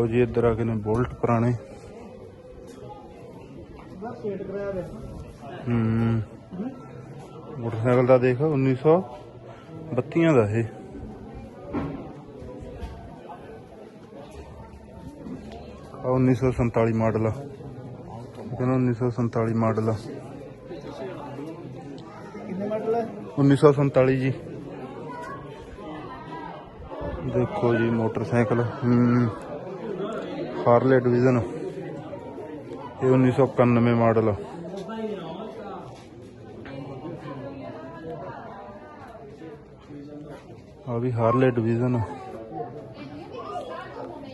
ਲਓ ਜੀ, ਇੱਧਰ ਆ ਕੇ ਨੇ ਬੁਲਟ ਪੁਰਾਣੇ। ਹੂੰ। ਮੋਟਰਸਾਈਕਲ ਦਾ ਦੇਖ 1932 ਦਾ ਇਹ। ਆ 1947 ਮਾਡਲ ਆ। ਕਹਿੰਦਾ 1947 ਮਾਡਲ ਆ। ਕਿੰਨੇ ਮਾਡਲ ਹੈ 1947 ਜੀ। ਦੇਖੋ ਜੀ, ਮੋਟਰਸਾਈਕਲ, ਹੂੰ। ਹਾਰਲੇ ਡਿਵੀਜ਼ਨ ਇਹ 1991 ਮਾਡਲ। ਆ ਵੀ ਹਾਰਲੇ ਡਿਵੀਜ਼ਨ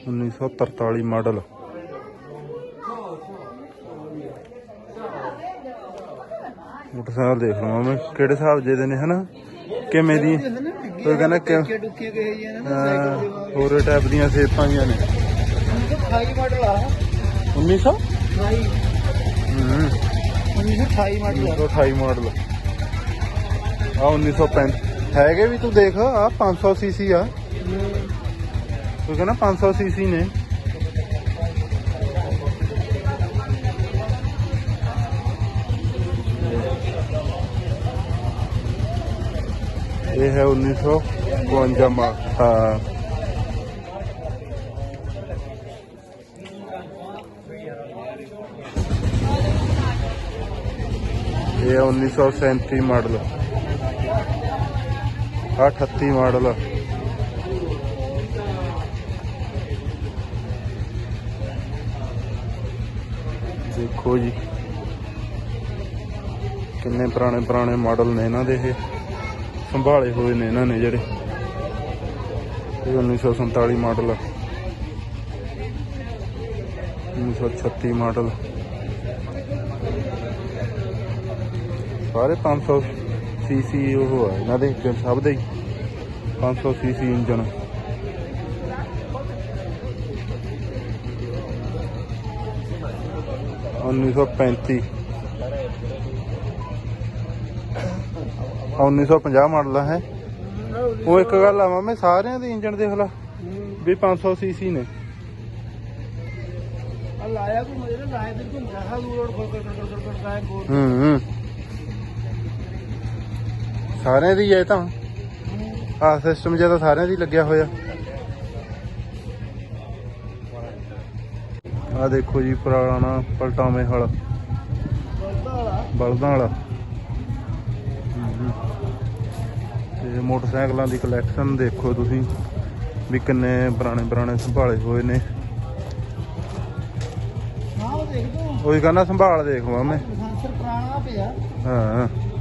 1943 ਮਾਡਲ। ਮੋਟਰਸਾਈਕਲ ਦੇਖ ਲਵਾਂ ਮੈਂ। ਕਿਹੜੇ ਹਿਸਾਬ ਜੇ ਦੇ ਨੇ ਹਨਾ? ਕਿਵੇਂ ਦੀ? ਕੋਈ ਕਹਿੰਦਾ ਕਿ ਹੋਰ ਟਾਈਪ ਦੀਆਂ ਸੇਪਾਂ ਜੀਆਂ ਨੇ। 28 ਮਾਡਲ ਆ। 1900 28 ਹੂੰ। 1928 ਮਾਡਲ ਆ। 1928 ਮਾਡਲ ਆ 1935 ਹੈਗੇ ਵੀ ਤੂੰ ਦੇਖ ਆ 500 ਸੀਸੀ ਆ। ਤੂੰ ਕਹਿੰਦਾ 500 ਸੀਸੀ ਨੇ। ਇਹ ਹੈ 1952 ਮਾ ਹਾਂ। ਇਹ ਹੈ 1937 ਮਾਡਲ। ਆ 38 ਮਾਡਲ। ਦੇਖੋ ਜੀ। ਕਿੰਨੇ ਪੁਰਾਣੇ ਪੁਰਾਣੇ ਮਾਡਲ ਨੇ ਇਹਨਾਂ ਦੇ ਇਹ। ਸੰਭਾਲੇ ਹੋਏ ਨੇ ਇਹਨਾਂ ਨੇ ਜਿਹੜੇ। ਇਹ 1947 ਮਾਡਲ ਆ। 1936 ਮਾਡਲ। ਸਾਰੇ 500 ਸੀਸੀ ਉਹ ਆ ਇਹਨਾਂ ਦੇ ਇੰਜਨ ਸਭ ਦੇ ਹੀ। 500 ਸੀਸੀ ਇੰਜਨ ਉੱਨੀ ਸੌ ਪੈਂਤੀ। ਉੱਨੀ ਸੌ ਪੰਜਾਹ ਮਾਡਲ ਆ ਹੈ ਉਹ ਇੱਕ ਗੱਲ ਆ ਮੈਂ ਸਾਰਿਆਂ ਦੇ ਇੰਜਨ ਦੇਖ ਲਾ ਵੀ 500 ਸੀਸੀ ਨੇ। ਆ ਲਾਇਆ ਕੋ ਨਾ ਲਾਇਆ ਤੇ ਕੋ ਰਹਾ ਰੋਡ ਖੋਲ ਕਰ ਕਰ ਕਰ ਕਰ ਹੂੰ ਹੂੰ। ਸਾਰਿਆਂ ਦੀ ਹੈ ਤਾਂ। ਆ ਸਿਸਟਮ ਜ਼ਿਆਦਾ ਸਾਰਿਆਂ ਦੀ ਲੱਗਿਆ ਹੋਇਆ। ਆ ਦੇਖੋ ਜੀ ਪੁਰਾਣਾ ਪਲਟਾਵੇਂ ਹਲ। ਬਲਦਾ ਵਾਲਾ। ਤੇ ਮੋਟਰਸਾਈਕਲਾਂ ਦੀ ਕਲੈਕਸ਼ਨ ਦੇਖੋ ਤੁਸੀਂ ਵੀ ਕਿੰਨੇ ਪੁਰਾਣੇ ਪੁਰਾਣੇ ਸੰਭਾਲੇ ਹੋਏ ਨੇ। ਉਹ ਦੇਖ। ਤੂੰ ਉਹੀ ਕਹਿੰਦਾ ਸੰਭਾਲ ਦੇਖਵਾ ਮੈਂ ਲਾਇਸੈਂਸਰ ਪੁਰਾਣਾ ਪਿਆ। ਹਾਂ।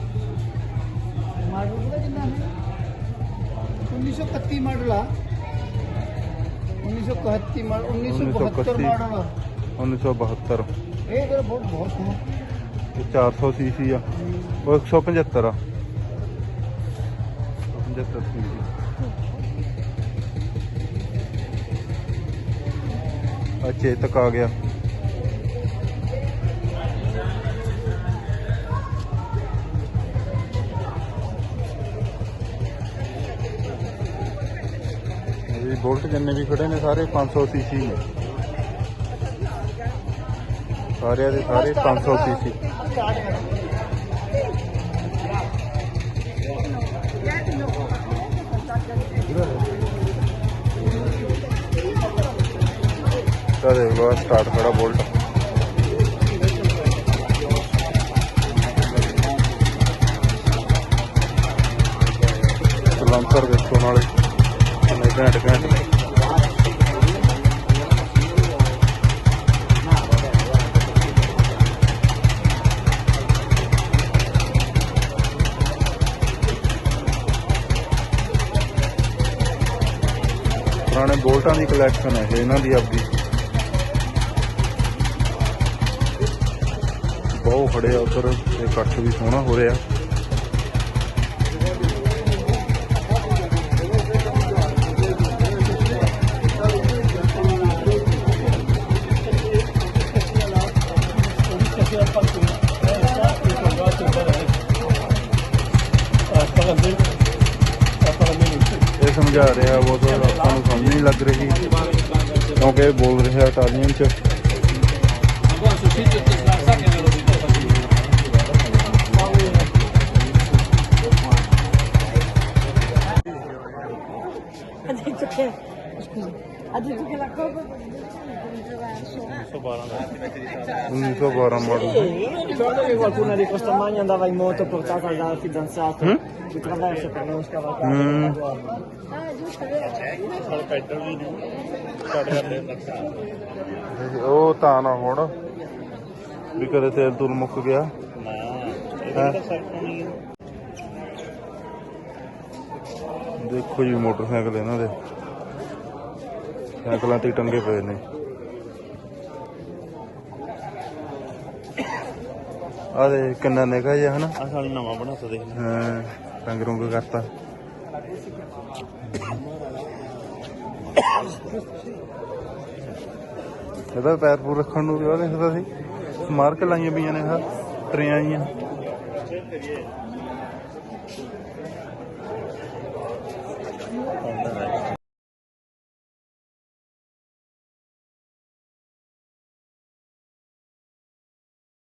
ਮਾਡਲ ਪਤਾ ਕਿੰਨਾ ਹੈ। 1931 ਮਾਡਲ ਆ। 1931 ਮਾਡਲ 1972 ਮਾਡਲ ਆ। 1972 ਇਹ ਫਿਰ ਬਹੁਤ ਬਹੁਤ ਸੋਹਣਾ। ਇਹ 400 ਸੀਸੀ ਆ। ਉਹ 175 ਆ। 175 ਸੀਸੀ ਆ ਚੇਤਕ ਆ ਗਿਆ। ਇਹ ਬੋਲਟ ਜਿੰਨੇ ਵੀ ਖੜੇ ਨੇ ਸਾਰੇ 500 ਸੀਸੀ ਨੇ। ਸਾਰਿਆਂ ਦੇ ਸਾਰੇ 500 ਸੀਸੀ ਤਾਂ ਦੇਖ ਲਓ ਸਟਾਰਟ ਖੜਾ ਬੋਲਟ। ਸਲੰਸਰ ਦੇਖੋ ਨਾਲੇ। ਘੈਂਟ ਘੈਂਟ। ਪੁਰਾਣੇ ਬੋਲਟਾਂ ਦੀ ਕਲੈਕਸ਼ਨ ਹੈ ਇਹਨਾਂ ਦੀ ਆਪਦੀ। ਬਹੁਤ ਖੜੇ ਆ ਉਧਰ ਤੇ ਇਕੱਠ ਵੀ ਸੋਹਣਾ ਹੋ ਰਿਹਾ। ਸਮਝਾ ਰਿਹਾ ਉਹ ਤਾਂ ਆਪਾਂ ਨੂੰ ਸਮਝ ਨਹੀਂ ਲੱਗ ਰਹੀ ਕਿਉਂਕਿ ਇਹ ਬੋਲ ਰਿਹਾ ਇਟਾਲੀਅਨ ਚ Ha detto che, scusa, ha detto che la cosa... 1912 model Sì, io ricordo che qualcuna di questa magna andava in moto portata dal fidanzato Mm? di traverso per non scavalcare Mm. la guardia. Ah, giusto, vero? ਉਹ ਤਾਂ ਨਾ ਹੁਣ ਵੀ ਕਦੇ ਤੇਲ ਤੂਲ ਮੁੱਕ ਗਿਆ ਹੈਂ? ਦੇਖੋ ਜੀ ਮੋਟਰਸਾਈਕਲ ਇਹਨਾਂ ਦੇ ਸਾਈਕਲਾਂ ਤੇ ਟੰਗੇ ਪਏ ਨੇ ਆ ਦੇ ਕਿੰਨਾ ਨਿਕਾ ਜਿਹਾ ਹਨਾ। ਆ ਸਾਲੀ ਨਵਾਂ ਬਣਾਤਾ ਦੇਖ ਹਾਂ ਰੰਗ ਰੁੰਗ ਕਰਤਾ। ਇਹਦਾ ਪੈਰ ਪੂਰ ਰੱਖਣ ਨੂੰ ਵੀ ਉਹ ਦੇਖਦਾ ਸੀ। ਮਾਰ ਕੇ ਲਾਈਆਂ ਪਈਆਂ ਨੇ ਹਾਂ ਟਰੇਆਂ ਜੀਆਂ